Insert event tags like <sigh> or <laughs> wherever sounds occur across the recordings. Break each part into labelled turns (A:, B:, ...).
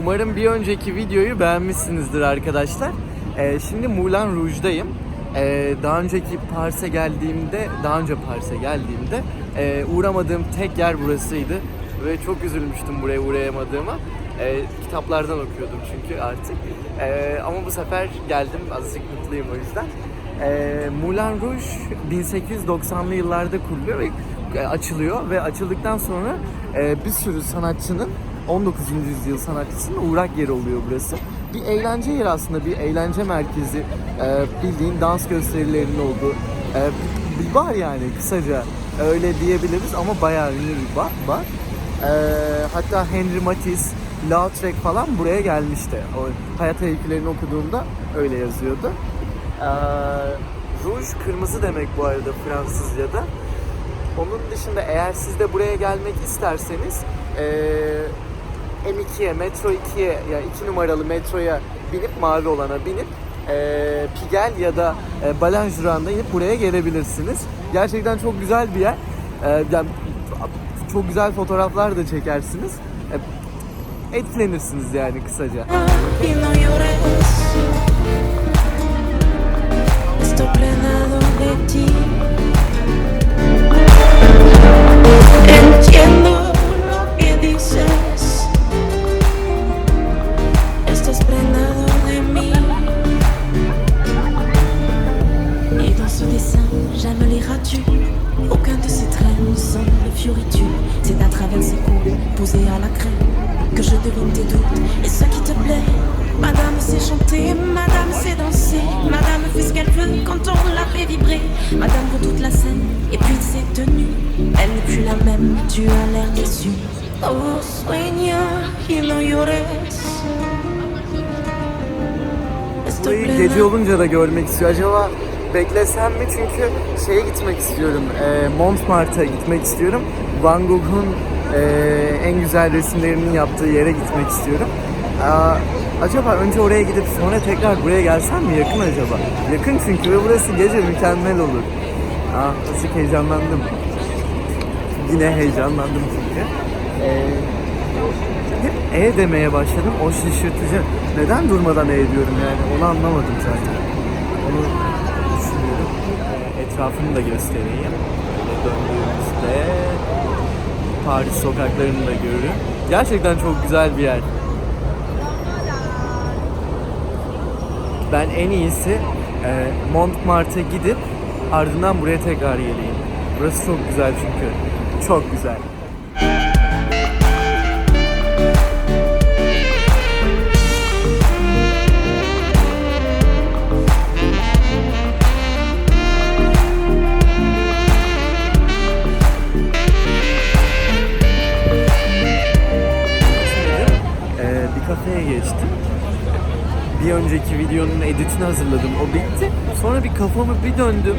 A: Umarım bir önceki videoyu beğenmişsinizdir arkadaşlar. Ee, şimdi Moulin Rouge'dayım. Ee, daha önceki Paris'e geldiğimde, daha önce Paris'e geldiğimde e, uğramadığım tek yer burasıydı. Ve çok üzülmüştüm buraya uğrayamadığıma. Ee, kitaplardan okuyordum çünkü artık. Ee, ama bu sefer geldim, azıcık mutluyum o yüzden. Ee, Moulin Rouge 1890'lı yıllarda kuruluyor ve e, açılıyor ve açıldıktan sonra e, bir sürü sanatçının 19. yüzyıl sanatçısının uğrak yeri oluyor burası. Bir eğlence yeri aslında, bir eğlence merkezi. E, bildiğin dans gösterilerinin olduğu e, bir bar yani kısaca öyle diyebiliriz ama bayağı ünlü bir bar. bar. E, hatta Henry Matisse, Lautrec falan buraya gelmişti. O hayat öykülerini okuduğumda öyle yazıyordu. E, Rouge kırmızı demek bu arada Fransızca'da. Onun dışında eğer siz de buraya gelmek isterseniz eee M2'ye, metro 2'ye yani 2 numaralı metroya binip mavi olana binip eee Pigel ya da e, Balanjuran'da inip buraya gelebilirsiniz. Gerçekten çok güzel bir yer. Eee, yani çok güzel fotoğraflar da çekersiniz. E, etkilenirsiniz yani kısaca. Burayı gece olunca da görmek istiyor. Acaba beklesem mi? Çünkü şeye gitmek istiyorum. E, Montmartre'a gitmek istiyorum. Van Gogh'un e, en güzel resimlerinin yaptığı yere gitmek istiyorum. Aa, acaba önce oraya gidip sonra tekrar buraya gelsem mi? Yakın acaba? Yakın çünkü ve burası gece mükemmel olur. Aa, azıcık heyecanlandım. Yine heyecanlandım çünkü. Ee, hep E demeye başladım. O şaşırtıcı. Neden durmadan E diyorum yani? Onu anlamadım zaten. Onu düşünüyorum. Ee, Etrafını da göstereyim. Böyle döndüğümüzde Paris sokaklarını da görürüm. Gerçekten çok güzel bir yer. Ben en iyisi e, Montmartre'a gidip ardından buraya tekrar geleyim. Burası çok güzel çünkü. Çok güzel. Önceki videonun editini hazırladım. O bitti. Sonra bir kafamı bir döndüm.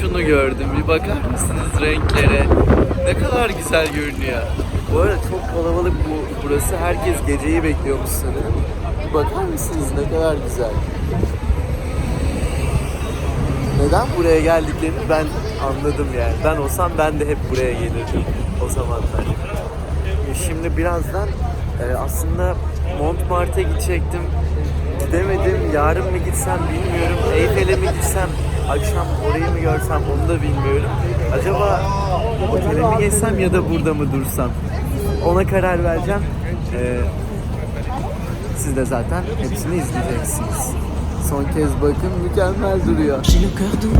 A: Şunu gördüm. Bir bakar mısınız renklere? Ne kadar güzel görünüyor. Bu arada çok kalabalık bu burası. Herkes geceyi bekliyormuş sanırım. Bir bakar mısınız ne kadar güzel. Neden buraya geldiklerini ben anladım yani. Ben olsam ben de hep buraya gelirdim o zamanlar. Şimdi birazdan e, aslında Montmartre'a gidecektim. Gidemedim. Yarın mı gitsem bilmiyorum. Eyfel'e mi gitsem, akşam orayı mı görsem onu da bilmiyorum. Acaba otele mi geçsem ya da burada mı dursam? Ona karar vereceğim. E, siz de zaten hepsini izleyeceksiniz. Son kez bakın mükemmel duruyor.
B: J'ai le cœur doux,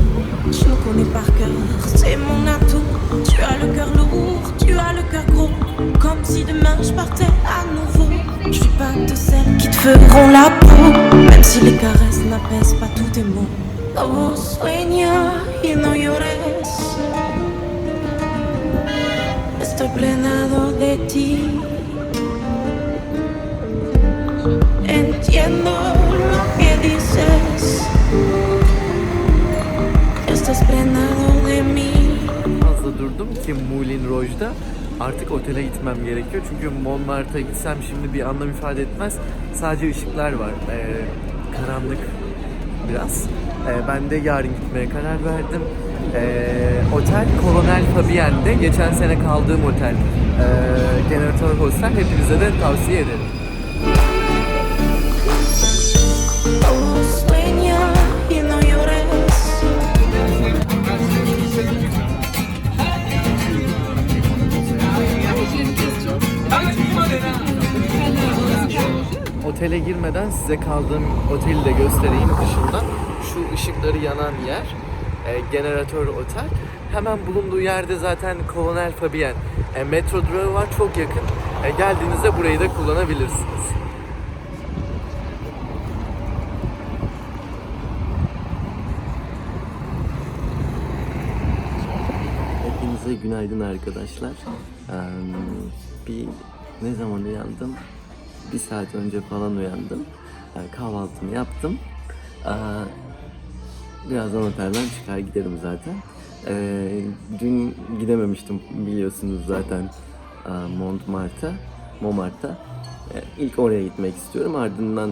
B: je me connais par cœur, c'est mon atout. Tu as le cœur lourd, tu as le cœur gros, comme si demain je partais à nouveau. Je suis pas de celles qui te feront la peau, même si les caresses n'apaisent pas tous tes mots. Oh, sueña y no llores. Estoy plenado de ti. Entiendo lo que dices. Estás mí.
A: Fazla durdum ki Moulin Rouge'da artık otele gitmem gerekiyor. Çünkü Montmartre'a gitsem şimdi bir anlam ifade etmez. Sadece ışıklar var. Ee, karanlık biraz. Ee, ben de yarın gitmeye karar verdim. Ee, otel Colonel Fabien'de. Geçen sene kaldığım otel. Ee, Generator Hostel. Hepinize de tavsiye ederim. Otele girmeden size kaldığım oteli de göstereyim dışından. Şu ışıkları yanan yer e, Generatör Otel. Hemen bulunduğu yerde zaten Colonel Fabien e, metro durağı var çok yakın. E, geldiğinizde burayı da kullanabilirsiniz. Hepinize günaydın arkadaşlar. Eee, bir ne zaman uyandım? Bir saat önce falan uyandım. Eee, kahvaltımı yaptım. Eee, birazdan otelden çıkar giderim zaten. Eee, dün gidememiştim biliyorsunuz zaten eee, Montmartre'a, Montmartre'a. Eee, ilk oraya gitmek istiyorum. Ardından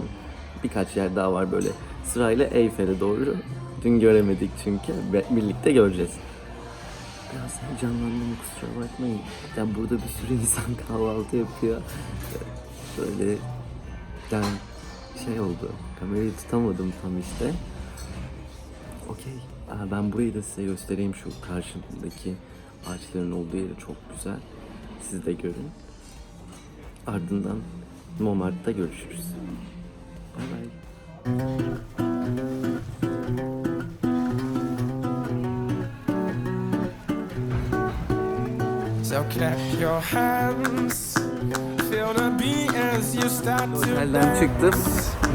A: birkaç yer daha var böyle sırayla Eyfel'e doğru. Dün göremedik çünkü. Birlikte göreceğiz. Biraz heyecanlandım kusura bakmayın. Ya burada bir sürü insan kahvaltı yapıyor. Böyle yani şey oldu. Kamerayı tutamadım tam işte. Okey. Ben burayı da size göstereyim şu karşımdaki ağaçların olduğu yeri çok güzel. Siz de görün. Ardından Montmartre'da görüşürüz. Bay bay.
C: So clap your hands,
A: Otelden çıktım.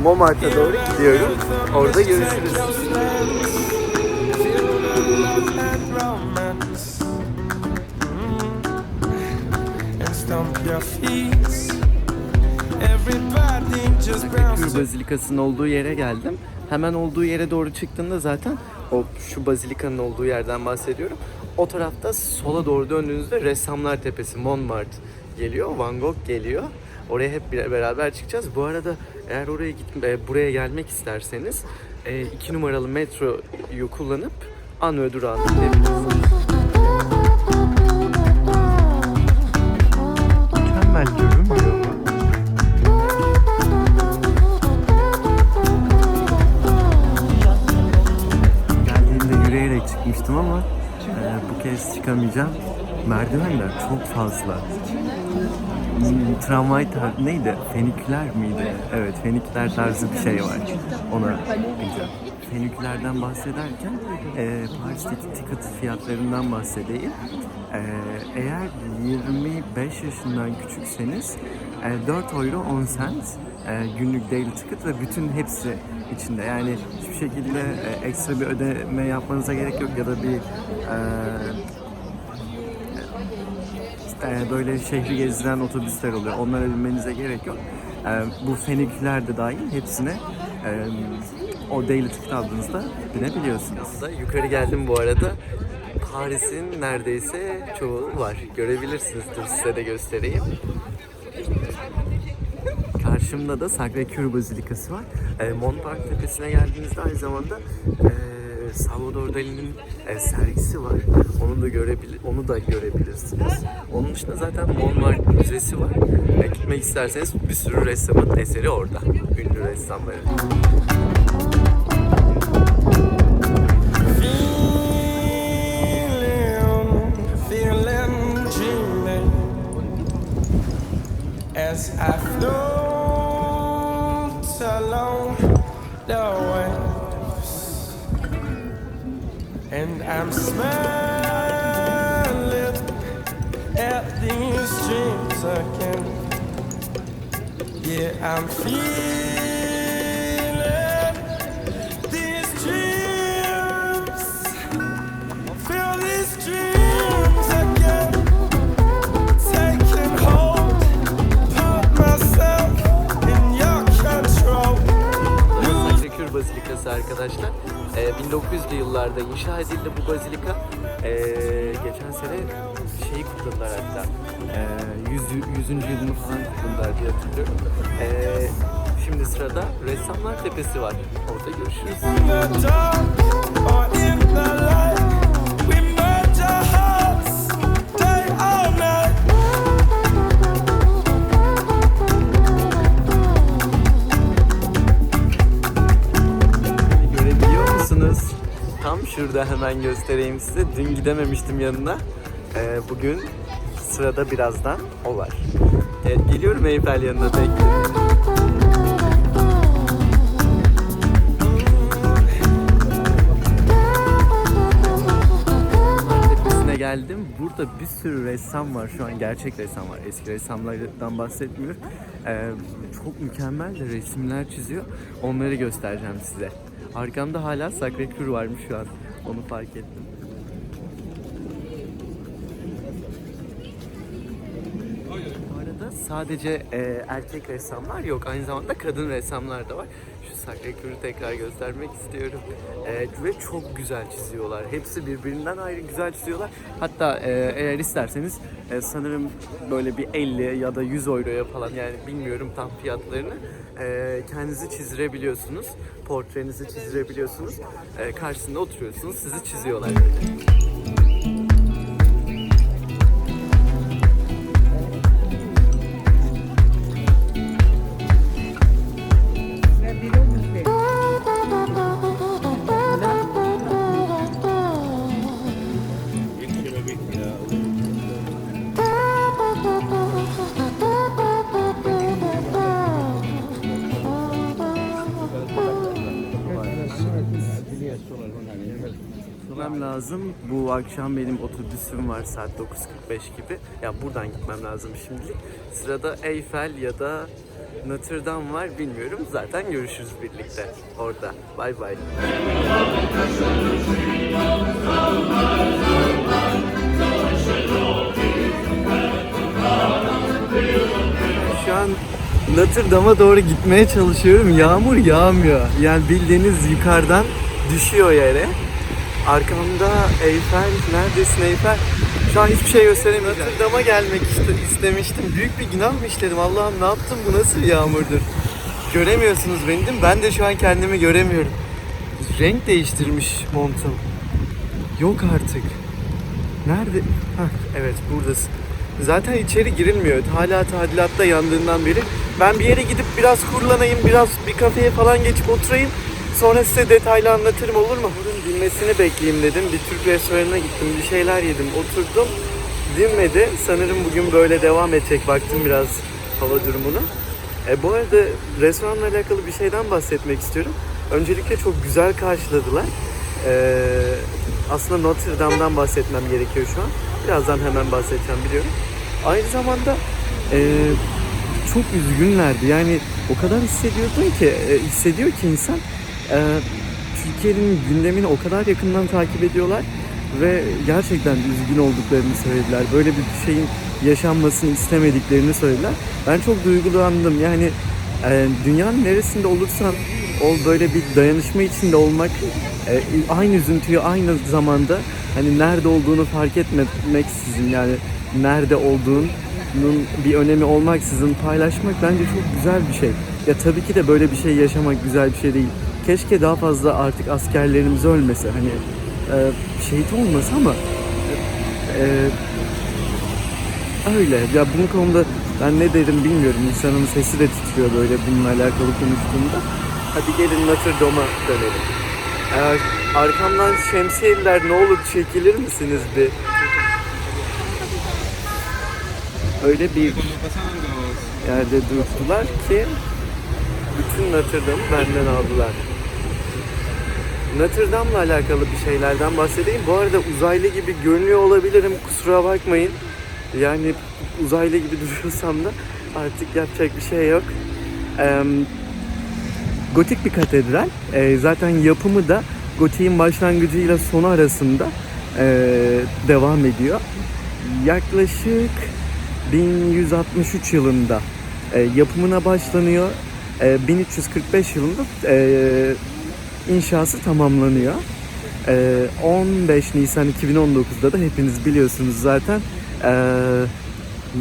A: Montmartre'a doğru gidiyorum. Orada görüşürüz. Kür Bazilikası'nın olduğu yere geldim. Hemen olduğu yere doğru çıktığımda zaten o şu bazilikanın olduğu yerden bahsediyorum. O tarafta sola doğru döndüğünüzde Ressamlar Tepesi, Montmartre geliyor, Van Gogh geliyor. Oraya hep beraber çıkacağız. Bu arada eğer oraya git, e, buraya gelmek isterseniz e, iki numaralı metroyu kullanıp Anö durağına gidebilirsiniz. Mükemmel görünmüyor mu? Geldiğimde yürüyerek çıkmıştım ama e, bu kez çıkamayacağım. Merdivenler çok fazla. Hmm, Tramvay tar- neydi? Feniküler miydi? Evet, feniküler tarzı bir şey var. Ona diyeceğim. Fenikülerden bahsederken e, Paris'teki ticket fiyatlarından bahsedeyim. E, eğer 25 yaşından küçükseniz e, 4 euro 10 cent e, günlük daily ticket ve bütün hepsi içinde. Yani hiçbir şekilde e, ekstra bir ödeme yapmanıza gerek yok ya da bir e, e, böyle şehri gezdiren otobüsler oluyor. Onlara binmenize gerek yok. E, bu feniküler de dahil hepsine e, o daily ticket aldığınızda binebiliyorsunuz. Yukarı geldim bu arada. Paris'in neredeyse çoğu var. Görebilirsiniz. Dur size de göstereyim. Karşımda da Sacré-Cœur Bazilikası var. E, Montmartre Tepesi'ne geldiğinizde aynı zamanda Salvador Dali'nin e, sergisi var. Onu da görebilir, onu da görebilirsiniz. Onun dışında zaten Montmartre Müzesi var. E, gitmek isterseniz bir sürü ressamın eseri orada. Ünlü ressamların.
C: As I float along the waves, I'm smiling at these dreams again. Yeah, I'm feeling these dreams. Feel these dreams again
A: arkadaşlar. Ee, 1900'lü yıllarda inşa edildi bu bazilika. Ee, geçen sene şeyi kutladılar hatta. Ee, 100, 100. yılını falan kutladılar diye hatırlıyorum. Ee, şimdi sırada Ressamlar Tepesi var. Orada görüşürüz. Şurada hemen göstereyim size. Dün gidememiştim yanına. Ee, bugün sırada birazdan o var. Evet geliyorum Eyfel yanına bekliyorum. Geldim. Burada bir sürü ressam var şu an. Gerçek ressam var. Eski ressamlardan bahsetmiyorum. Ee, çok mükemmel de resimler çiziyor. Onları göstereceğim size. Arkamda hala Sacré-Cœur varmış şu an. Onu fark ettim. Bu arada sadece e, erkek ressamlar yok. Aynı zamanda kadın ressamlar da var. Sacré-Cœur'ü tekrar göstermek istiyorum. E, ve çok güzel çiziyorlar. Hepsi birbirinden ayrı güzel çiziyorlar. Hatta e, eğer isterseniz e, sanırım böyle bir 50 ya da 100 euroya falan yani bilmiyorum tam fiyatlarını e, kendinizi çizdirebiliyorsunuz. Portrenizi çizdirebiliyorsunuz. E, karşısında oturuyorsunuz. Sizi çiziyorlar. Gitmem lazım. Bu akşam benim otobüsüm var saat 9.45 gibi. Ya buradan gitmem lazım şimdilik. Sırada Eyfel ya da Notre Dame var bilmiyorum. Zaten görüşürüz birlikte orada. Bay bay. Şu an Notre Dame'a doğru gitmeye çalışıyorum. Yağmur yağmıyor. Yani bildiğiniz yukarıdan düşüyor yere. Arkamda Eyfel, neredesin Eyfel? Şu an hiçbir şey gösteremiyorum. Notre Dame'a gelmek iste- istemiştim. Büyük bir günah mı işledim? Allah'ım ne yaptım? Bu nasıl bir yağmurdur? Göremiyorsunuz beni değil mi? Ben de şu an kendimi göremiyorum. Renk değiştirmiş montum. Yok artık. Nerede? Hah, evet buradasın. Zaten içeri girilmiyor. Hala tadilatta yandığından beri. Ben bir yere gidip biraz kurulanayım, biraz bir kafeye falan geçip oturayım. Sonra size detaylı anlatırım olur mu? Bunun dinmesini bekleyeyim dedim. Bir Türk restoranına gittim, bir şeyler yedim, oturdum. Dinmedi. Sanırım bugün böyle devam edecek. Baktım biraz hava durumuna. E, bu arada restoranla alakalı bir şeyden bahsetmek istiyorum. Öncelikle çok güzel karşıladılar. E, aslında Notre Dame'dan bahsetmem gerekiyor şu an. Birazdan hemen bahsedeceğim biliyorum. Aynı zamanda e, çok üzgünlerdi. Yani o kadar hissediyordun ki, e, hissediyor ki insan. E, Türkiye'nin gündemini o kadar yakından takip ediyorlar ve gerçekten üzgün olduklarını söylediler. Böyle bir şeyin yaşanmasını istemediklerini söylediler. Ben çok duygulandım. Yani e, dünyanın neresinde olursan ol böyle bir dayanışma içinde olmak e, aynı üzüntüyü aynı zamanda hani nerede olduğunu fark etmeksizin yani nerede olduğunun bir önemi olmaksızın paylaşmak bence çok güzel bir şey. Ya tabii ki de böyle bir şey yaşamak güzel bir şey değil. Keşke daha fazla artık askerlerimiz ölmese hani e, şehit olmasa ama e, öyle. Ya bunun konuda ben ne derim bilmiyorum. İnsanın sesi de titriyor böyle bununla alakalı konuştuğumda. Hadi gelin Notre Dame'a dönelim. Eğer arkamdan şemsiyeliler ne olur çekilir misiniz bir? Öyle bir yerde durdular ki bütün Notre Dame'ı benden aldılar. Notre Dame'la alakalı bir şeylerden bahsedeyim. Bu arada uzaylı gibi görünüyor olabilirim. Kusura bakmayın. Yani uzaylı gibi <laughs> duruyorsam da artık yapacak bir şey yok. Eee gotik bir katedral. Ee, zaten yapımı da gotiğin başlangıcıyla sonu arasında ee, devam ediyor. Yaklaşık 1163 yılında ee, yapımına başlanıyor. Ee, 1345 yılında ee, inşası tamamlanıyor. Ee, 15 Nisan 2019'da da hepiniz biliyorsunuz zaten ee,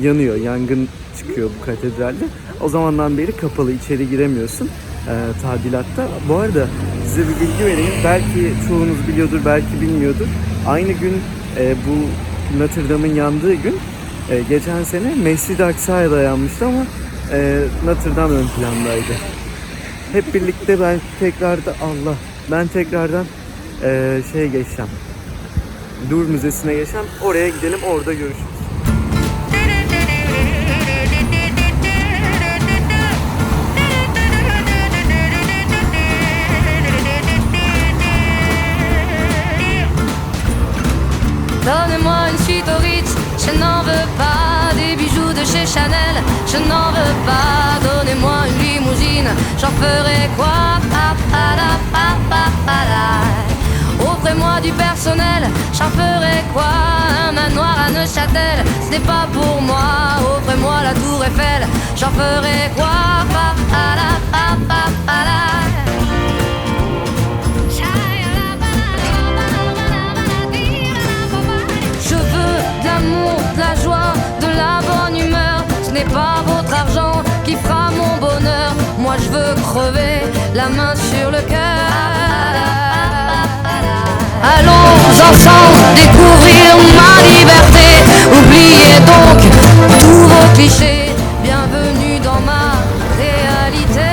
A: yanıyor, yangın çıkıyor bu katedralde. O zamandan beri kapalı, içeri giremiyorsun e, tadilatta. Bu arada size bir bilgi vereyim. Belki çoğunuz biliyordur, belki bilmiyordur. Aynı gün bu Notre Dame'ın yandığı gün geçen sene Mescid-i Aksa'ya dayanmıştı ama Notre Dame ön plandaydı. Hep birlikte ben tekrarda Allah ben tekrardan e, şeye geçeceğim. Dur Müzesi'ne geçeceğim. Oraya gidelim orada görüşürüz.
D: Donnez-moi une suite au Ritz, je n'en veux pas Chanel, je n'en veux pas. Donnez-moi une limousine, j'en ferai quoi? Offrez-moi du personnel, j'en ferai quoi? Un manoir à Neuchâtel, ce n'est pas pour moi. Offrez-moi la tour Eiffel, j'en ferai quoi? Pa, la, pa, la. La main sur le cœur. Allons ensemble découvrir ma liberté. Oubliez donc tous vos clichés. Bienvenue dans ma réalité.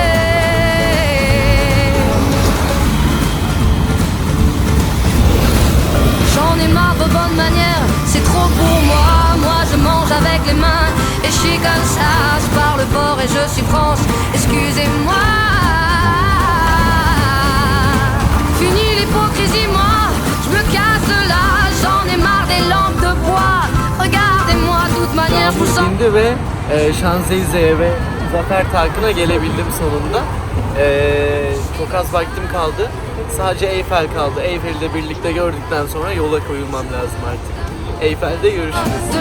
D: J'en ai marre de bonnes manières, c'est trop pour moi. Moi je mange avec les mains et je suis comme ça. Je parle fort et je suis France, excusez-moi.
A: Yağmur dindi ve e, Şanzelize'ye ve Zafer Takı'na gelebildim sonunda. E, çok az vaktim kaldı. Sadece Eyfel kaldı. Eyfel'i de birlikte gördükten sonra yola koyulmam lazım artık. Eyfel'de görüşürüz.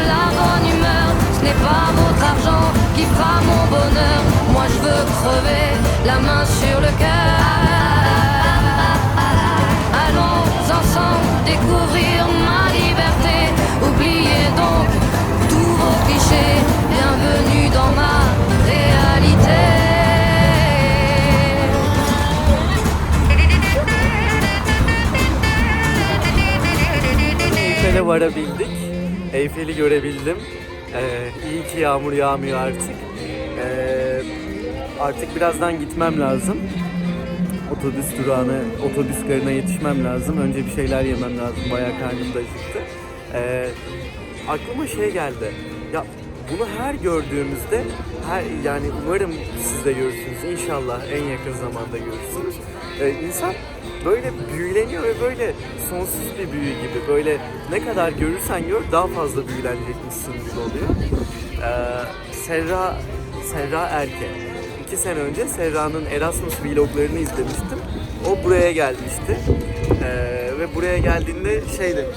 A: Eyfel'e varabildik. Eyfel'i görebildim. Ee, iyi ki yağmur yağmıyor artık. Ee, artık birazdan gitmem lazım. Otobüs durağına, otobüs garına yetişmem lazım. Önce bir şeyler yemem lazım. Bayağı karnım da acıktı. Ee, aklıma şey geldi. Ya bunu her gördüğümüzde her yani umarım siz de görürsünüz. İnşallah en yakın zamanda görürsünüz. Ee, insan böyle büyüleniyor ve böyle sonsuz bir büyü gibi böyle ne kadar görürsen gör daha fazla büyülenecekmişsin gibi oluyor. Ee, Serra Serra Erke. İki sene önce Serra'nın Erasmus vloglarını izlemiştim. O buraya gelmişti. Ee, ve buraya geldiğinde şey demiş.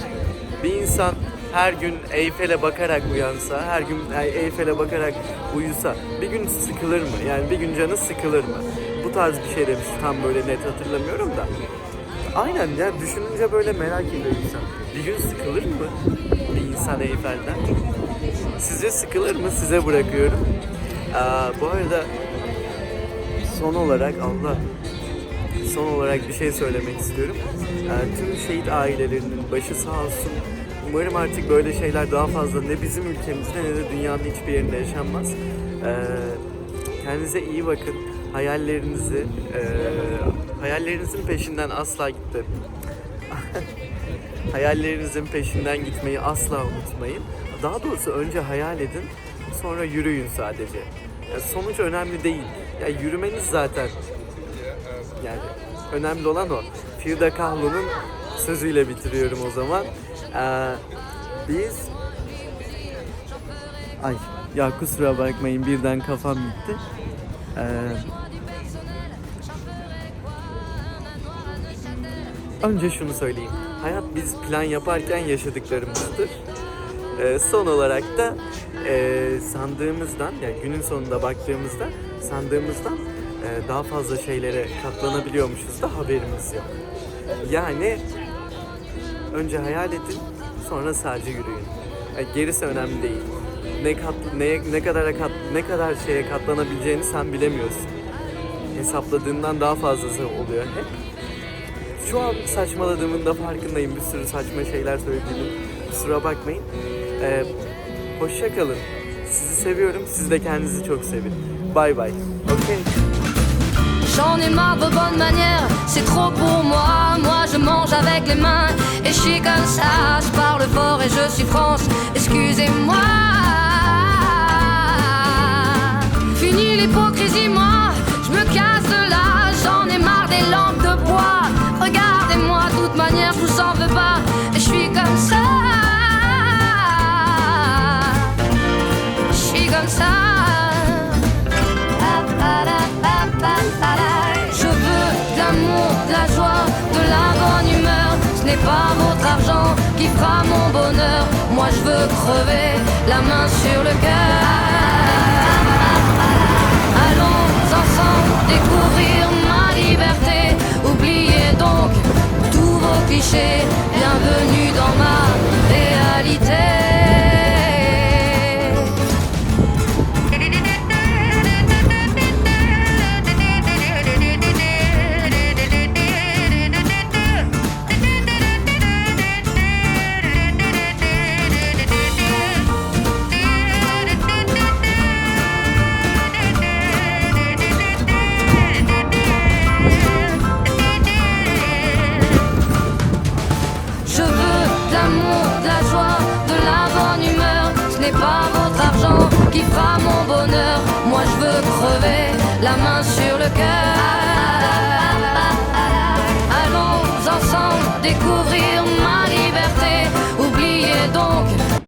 A: Bir insan her gün Eyfel'e bakarak uyansa, her gün Eyfel'e bakarak uyusa bir gün sıkılır mı? Yani bir gün canı sıkılır mı? Bu tarz bir şey demiş. Tam böyle net hatırlamıyorum da. Aynen ya düşününce böyle merak ediyor insan. Bir gün sıkılır mı bir insan Eyfel'den? Sizce sıkılır mı? Size bırakıyorum. Aa, bu arada son olarak Allah son olarak bir şey söylemek istiyorum. Ee, tüm şehit ailelerinin başı sağ olsun. Umarım artık böyle şeyler daha fazla ne bizim ülkemizde ne de dünyanın hiçbir yerinde yaşanmaz. Ee, kendinize iyi bakın. Hayallerinizi, e, hayallerinizin peşinden asla gitti. <laughs> Hayallerinizin peşinden gitmeyi asla unutmayın. Daha doğrusu önce hayal edin, sonra yürüyün sadece. Ya sonuç önemli değil. Ya yürümeniz zaten yani önemli olan o. Firda Kahlo'nun sözüyle bitiriyorum o zaman. Ee, biz Ay ya kusura bakmayın birden kafam gitti. Ee, önce şunu söyleyeyim. Hayat biz plan yaparken yaşadıklarımızdır. Ee, son olarak da e, sandığımızdan, yani günün sonunda baktığımızda sandığımızdan e, daha fazla şeylere katlanabiliyormuşuz da haberimiz yok. Yani önce hayal edin, sonra sadece yürüyün. E, gerisi önemli değil. Ne kat, ne, ne kadar kat, ne kadar şeye katlanabileceğini sen bilemiyorsun. Hesapladığından daha fazlası oluyor hep. Şu an saçmaladığımın da farkındayım. Bir sürü saçma şeyler söylediğimin. Kusura bakmayın. Ee, hoşça kalın. Sizi seviyorum. Siz de kendinizi çok sevin. Bay bay. Okay.
D: J'en ai marre vos bonnes manières, c'est trop pour moi. Moi je mange avec les mains et je suis comme ça. Je parle fort et je suis France, excusez-moi. Fini l'hypocrisie, moi, je me casse de là. J'en ai marre des lampes de bois. Regardez-moi, de toute manière, je vous en veux pas. Je suis comme ça. Je suis comme ça. Je veux de l'amour, de la joie, de la bonne humeur. Ce n'est pas votre argent qui fera mon bonheur. Moi je veux crever la main sur le cœur. Bienvenue dans ma